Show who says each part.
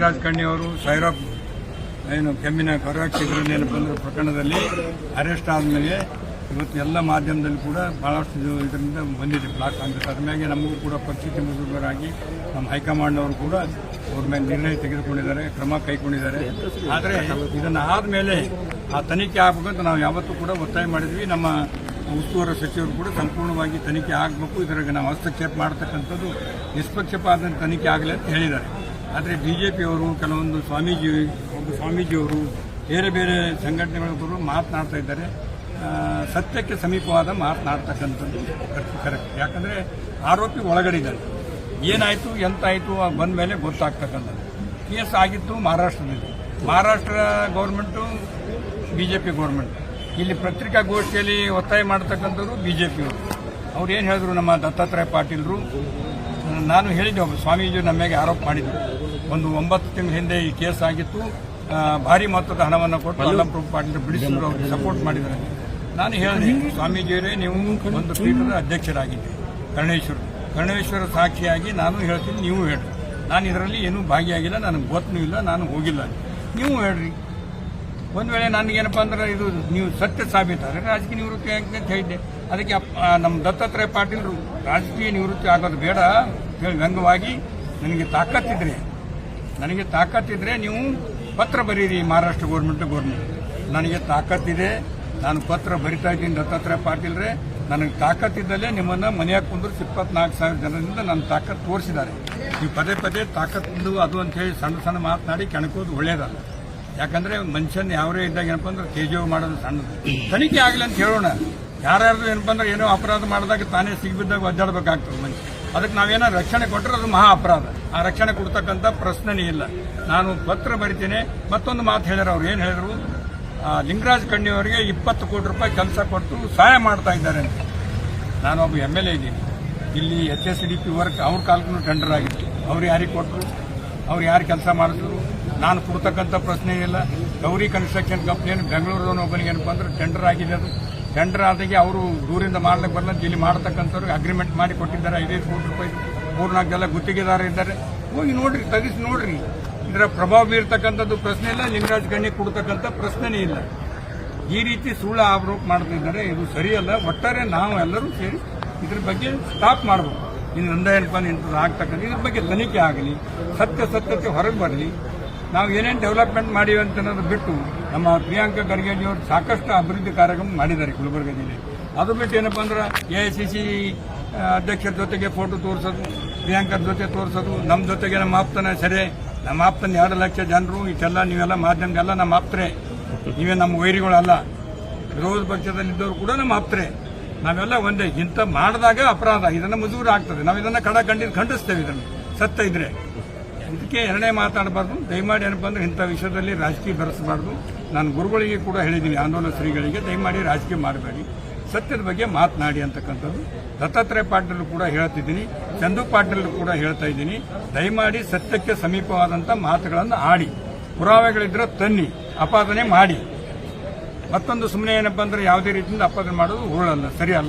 Speaker 1: ಅವರು, ಸೈರಾಬ್ ಏನು ಕೆಮ್ಮಿನ ಕರಾಕ್ಷಿಗಳು ಏನು ಬಂದಿರೋ ಪ್ರಕರಣದಲ್ಲಿ ಅರೆಸ್ಟ್ ಆದಮೇಲೆ ಇವತ್ತು ಎಲ್ಲ ಮಾಧ್ಯಮದಲ್ಲಿ ಕೂಡ ಇದು ಇದರಿಂದ ಬಂದಿದೆ. ಬ್ಲಾಕ್ ಕಾಂಗ್ರೆಸ್ ಅದ್ರ ಮ್ಯಾಗೆ ನಮಗೂ ಕೂಡ ಪರಿಸ್ಥಿತಿ ಮುಜುಗರಾಗಿ ನಮ್ಮ ಹೈಕಮಾಂಡ್ನವರು ಕೂಡ ಅವ್ರ ಮೇಲೆ ನಿರ್ಣಯ ತೆಗೆದುಕೊಂಡಿದ್ದಾರೆ, ಕ್ರಮ ಕೈಗೊಂಡಿದ್ದಾರೆ. ಆದರೆ ಇದನ್ನು ಆದಮೇಲೆ ಆ ತನಿಖೆ ಆಗಬೇಕಂತ ನಾವು ಯಾವತ್ತೂ ಕೂಡ ಒತ್ತಾಯ ಮಾಡಿದ್ವಿ. ನಮ್ಮ ಉಸ್ತುವಾರಿ ಸಚಿವರು ಕೂಡ ಸಂಪೂರ್ಣವಾಗಿ ತನಿಖೆ ಆಗಬೇಕು. ಇದರಾಗ ನಾವು ಹಸ್ತಕ್ಷೇಪ ಮಾಡತಕ್ಕಂಥದ್ದು ನಿಷ್ಪಕ್ಷಪಾತ ತನಿಖೆ ಆಗಲಿ ಅಂತ ಹೇಳಿದ್ದಾರೆ. ಆದರೆ ಬಿ ಜೆ ಪಿಯವರು ಕೆಲವೊಂದು ಸ್ವಾಮೀಜಿ, ಒಬ್ಬ ಸ್ವಾಮೀಜಿಯವರು ಬೇರೆ ಬೇರೆ ಸಂಘಟನೆಗಳೊಬ್ಬರು ಮಾತನಾಡ್ತಾ ಇದ್ದಾರೆ. ಸತ್ಯಕ್ಕೆ ಸಮೀಪವಾದ ಮಾತನಾಡ್ತಕ್ಕಂಥದ್ದು ಕರೆಕ್ಟ್ ಯಾಕಂದರೆ ಆರೋಪಿ ಒಳಗಡೆ ಇದ್ದಾರೆ ಏನಾಯಿತು, ಎಂತಾಯಿತು ಬಂದ ಮೇಲೆ ಗೊತ್ತಾಗ್ತಕ್ಕಂಥದ್ದು. ಕೇಸ್ ಆಗಿತ್ತು ಮಹಾರಾಷ್ಟ್ರದಲ್ಲಿ. Maharashtra government B J P government ಇಲ್ಲಿ ಪತ್ರಿಕಾಗೋಷ್ಠಿಯಲ್ಲಿ ಒತ್ತಾಯ ಮಾಡ್ತಕ್ಕಂಥವ್ರು ಬಿ ಜೆ ಪಿಯವರು ಅವ್ರು ಏನು ಹೇಳಿದ್ರು ನಮ್ಮ ದತ್ತಾತ್ರೇಯ ಪಾಟೀಲ್ರು? ನಾನು ಹೇಳಿದ್ದೆ ಒಬ್ಬ ಸ್ವಾಮೀಜಿ ನಮ್ಮ ಮೇಲೆ ಆರೋಪ ಮಾಡಿದ್ರು. ಒಂದು ಒಂಬತ್ತು ತಿಂಗಳ ಹಿಂದೆ ಈ ಕೇಸ್ ಆಗಿತ್ತು. ಭಾರಿ ಮೊತ್ತದ ಹಣವನ್ನು ಕೊಟ್ಟು ಎಲ್ಲ ಪ್ರೂಫ್ ಪಾರ್ಟಿ ಬಿಡಿಸಿದ್ರು ಅವರು ಸಪೋರ್ಟ್ ಮಾಡಿದ್ದಾರೆ. ನಾನು ಹೇಳಿದೆ ಸ್ವಾಮೀಜಿಯವರೇ ನೀವು ಒಂದು ಪೀಠದ ಅಧ್ಯಕ್ಷರಾಗಿದ್ದೆ ಕರ್ಣೇಶ್ವರ ಕರ್ಣೇಶ್ವರ ಸಾಕ್ಷಿಯಾಗಿ ನಾನು ಹೇಳ್ತೀನಿ ನೀವು ಹೇಳಿ ನಾನು ಇದರಲ್ಲಿ ಏನೂ ಭಾಗಿಯಾಗಿಲ್ಲ ನನಗೆ ಗೊತ್ತೂ ಇಲ್ಲ ನಾನು ಹೋಗಿಲ್ಲ. ನೀವು ಹೇಳ್ರಿ. ಒಂದು ವೇಳೆ ನನಗೇನಪ್ಪ ಅಂದ್ರೆ ಇದು ನೀವು ಸತ್ಯ ಸಾಬೀತಾದ್ರೆ ರಾಜಕೀಯ ನಿವೃತ್ತಿ ಆಗ್ತದೆ ಅಂತ ಹೇಳಿದ್ದೆ. ಅದಕ್ಕೆ ನಮ್ಮ ದತ್ತಾತ್ರೇಯ ಪಾಟೀಲ್ ರಾಜಕೀಯ ನಿವೃತ್ತಿ ಆಗೋದು ಬೇಡ ಹೇಳಿ ವ್ಯಂಗವಾಗಿ ನನಗೆ ತಾಕತ್ತಿದ್ರೆ ನನಗೆ ತಾಕತ್ತಿದ್ರೆ ನೀವು ಪತ್ರ ಬರೀರಿ ಮಹಾರಾಷ್ಟ್ರ ಗೌರ್ಮೆಂಟ್ ಗೌರ್ಮೆಂಟ್ ನನಗೆ ತಾಕತ್ತಿದೆ, ನಾನು ಪತ್ರ ಬರಿತಾ ಇದ್ದೀನಿ ದತ್ತಾತ್ರೇಯ ಪಾಟೀಲ್ರೆ. ನನಗೆ ತಾಕತ್ತಿದ್ದಲ್ಲೇ ನಿಮ್ಮನ್ನು ಮನೆಯಾಗ ಕುಂದ್ರೆ ಇಪ್ಪತ್ನಾಲ್ಕು ಸಾವಿರ ಜನರಿಂದ ನನ್ನ ತಾಕತ್ತು ತೋರಿಸಿದ್ದಾರೆ. ನೀವು ಪದೇ ಪದೇ ತಾಕತ್ತು ಅದು ಅಂತ ಹೇಳಿ ಸಣ್ಣ ಸಣ್ಣ ಮಾತನಾಡಿ ಕೆಣಕೋದು ಒಳ್ಳೇದಲ್ಲ. ಯಾಕಂದ್ರೆ ಮನುಷ್ಯನ ಯಾವರೇ ಇದ್ದಾಗ ಏನಪ್ಪ ಅಂದ್ರೆ ತೇಜೋಗ ಮಾಡೋದು ಸಣ್ಣದು. ತನಿಖೆ ಆಗಲಿ ಅಂತ ಹೇಳೋಣ. ಯಾರ್ಯಾರು ಏನಪ್ಪ ಅಂದ್ರೆ ಏನೋ ಅಪರಾಧ ಮಾಡಿದಾಗ ತಾನೇ ಸಿಗ್ಬಿದ್ದಾಗ ಒದ್ದಾಡಬೇಕಾಗ್ತದೆ ಮನುಷ್ಯ. ಅದಕ್ಕೆ ನಾವೇನೋ ರಕ್ಷಣೆ ಕೊಟ್ಟರೆ ಅದು ಮಹಾ ಅಪರಾಧ. ಆ ರಕ್ಷಣೆ ಕೊಡ್ತಕ್ಕಂಥ ಪ್ರಶ್ನೆನೇ ಇಲ್ಲ. ನಾನು ಪತ್ರ ಬರಿತೇನೆ. ಮತ್ತೊಂದು ಮಾತು ಹೇಳಿದ್ರು. ಅವ್ರು ಏನು ಹೇಳಿದ್ರು? ಲಿಂಗರಾಜ್ ಕಣ್ಣಿಯವರಿಗೆ ಇಪ್ಪತ್ತು ಕೋಟಿ ರೂಪಾಯಿ ಕೆಲಸ ಕೊಟ್ಟು ಸಹಾಯ ಮಾಡ್ತಾ ಇದ್ದಾರೆ ಅಂತ. ಒಬ್ಬ ಎಂ ಎಲ್ ಎ ಇದ್ದೀನಿ. ಇಲ್ಲಿ H S D P work ಅವ್ರ ಕಾಲಕ್ಕೂ ಟೆಂಡರ್ ಆಗಿತ್ತು. ಅವ್ರು ಯಾರಿಗೆ ಕೊಟ್ಟರು? ಅವ್ರು ಯಾರು ಕೆಲಸ ಮಾಡಿದ್ರು? ನಾನು ಕೊಡ್ತಕ್ಕಂಥ ಪ್ರಶ್ನೆ ಇಲ್ಲ. ಗೌರಿ ಕನ್ಸ್ಟ್ರಕ್ಷನ್ ಕಂಪ್ನಿಯನ್ನು ಬೆಂಗಳೂರದವನು ಒಬ್ಬನಿಗೆ ಏನಪ್ಪ ಅಂದ್ರೆ ಟೆಂಡರ್ ಆಗಿದೆ ಅದು. ಟೆಂಡರ್ ಆದಾಗೆ ಅವರು ದೂರಿಂದ ಮಾಡ್ಲಿಕ್ಕೆ ಬರಲ್ಲ ಇಲ್ಲಿ ಮಾಡ್ತಕ್ಕಂಥವ್ರು ಅಗ್ರಿಮೆಂಟ್ ಮಾಡಿ ಕೊಟ್ಟಿದ್ದಾರೆ. ಐದೈದು ಕೋಟಿ ರೂಪಾಯಿ ಮೂರ್ನಾಲ್ಕು ಜನ ಗುತ್ತಿಗೆದಾರ ಇದ್ದಾರೆ. ಹೋಗಿ ನೋಡ್ರಿ ತೆಗಿಸಿ ನೋಡ್ರಿ. ಇದರ ಪ್ರಭಾವ ಬೀರ್ತಕ್ಕಂಥದ್ದು ಪ್ರಶ್ನೆ ಇಲ್ಲ. ಲಿಂಗರಾಜ್ ಗಣ್ಯ ಕೊಡ್ತಕ್ಕಂಥ ಪ್ರಶ್ನೆನೇ ಇಲ್ಲ. ಈ ರೀತಿ ಸುಳ್ಳು ಆರೋಪ ಮಾಡ್ತಿದ್ದಾರೆ ಇದು ಸರಿಯಲ್ಲ. ಒಟ್ಟಾರೆ ನಾವು ಎಲ್ಲರೂ ಸೇರಿ ಇದ್ರ ಬಗ್ಗೆ ಸ್ಟಾಪ್ ಮಾಡಬೇಕು. ಇನ್ನು ನಂದ ಏನಪ್ಪ ಇಂಥದ್ದು ಆಗ್ತಕ್ಕಂಥ ಇದ್ರ ಬಗ್ಗೆ ತನಿಖೆ ಆಗಲಿ, ಸತ್ಯ ಸತ್ಯಕ್ಕೆ ಹೊರಗೆ ಬರಲಿ. ನಾವು ಏನೇನು ಡೆವಲಪ್ಮೆಂಟ್ ಮಾಡಿ ಅಂತ ಅನ್ನೋದು ಬಿಟ್ಟು ನಮ್ಮ ಪ್ರಿಯಾಂಕಾ ಖರ್ಗೆಜಿಯವರು ಸಾಕಷ್ಟು ಅಭಿವೃದ್ಧಿ ಕಾರ್ಯಕ್ರಮ ಮಾಡಿದ್ದಾರೆ ಗುಲ್ಬರ್ಗ ಜಿಲ್ಲೆ ಅದು ಬಿಟ್ಟು ಏನಪ್ಪ ಅಂದ್ರೆ ಎ ಐ ಸಿ ಸಿ ಅಧ್ಯಕ್ಷರ ಜೊತೆಗೆ ಫೋಟೋ ತೋರಿಸೋದು, ಪ್ರಿಯಾಂಕರ ಜೊತೆ ತೋರಿಸೋದು ನಮ್ಮ ಜೊತೆಗೆ ನಮ್ಮ ಆಪ್ತನ ಸರಿ, ನಮ್ಮ ಆಪ್ತನ ಎರಡು ಲಕ್ಷ ಜನರು, ಇಷ್ಟೆಲ್ಲ ನೀವೆಲ್ಲ ಮಾಧ್ಯಮದೆಲ್ಲ ನಮ್ಮ ಆಪ್ತರೆ. ನೀವೇ ನಮ್ಮ ವೈರಿಗಳಲ್ಲ. ವಿರೋಧ ಪಕ್ಷದಲ್ಲಿದ್ದವರು ಕೂಡ ನಮ್ಮ ಆಪ್ತರೆ. ನಾವೆಲ್ಲ ಒಂದೇ. ಇಂಥ ಮಾಡಿದಾಗ ಅಪರಾಧ. ಇದನ್ನು ಮುಜುಗುರು ಆಗ್ತದೆ. ನಾವು ಇದನ್ನು ಕಡ ಕಂಡಿದ್ದು ಖಂಡಿಸ್ತೇವೆ ಇದನ್ನು. ಸತ್ತ ಇದ್ರೆ. ಇದಕ್ಕೆ ಎರಡನೇ ಮಾತಾಡಬಾರ್ದು. ದಯಮಾಡಿ ಏನಪ್ಪ ಅಂದ್ರೆ ಇಂಥ ವಿಷಯದಲ್ಲಿ ರಾಜಕೀಯ ಬೆರೆಸಬಾರ್ದು. ನಾನು ಗುರುಗಳಿಗೆ ಕೂಡ ಹೇಳಿದ್ದೀನಿ ಆಂದೋಲನ ಶ್ರೀಗಳಿಗೆ, ದಯಮಾಡಿ ರಾಜಕೀಯ ಮಾಡಬೇಡಿ. ಸತ್ಯದ ಬಗ್ಗೆ ಮಾತನಾಡಿ ಅಂತಕ್ಕಂಥದ್ದು. ದತ್ತಾತ್ರೇಯ ಪಾಟೀಲ್ ಕೂಡ ಹೇಳ್ತಿದ್ದೀನಿ. ಚಂದು ಪಾಟೀಲ್ ಕೂಡ ಹೇಳ್ತಾ ಇದ್ದೀನಿ. ದಯಮಾಡಿ ಸತ್ಯಕ್ಕೆ ಸಮೀಪವಾದಂಥ ಮಾತುಗಳನ್ನು ಆಡಿ. ಪುರಾವೆಗಳಿದ್ರೆ ತನ್ನಿ ಅಪಾದನೆ ಮಾಡಿ. ಮತ್ತೊಂದು ಸುಮ್ಮನೆ ಏನಪ್ಪ ಅಂದ್ರೆ ಯಾವುದೇ ರೀತಿಯಿಂದ ಅಪಾದನೆ ಮಾಡೋದು ಉರುಳಲ್ಲ ಸರಿಯಲ್ಲ.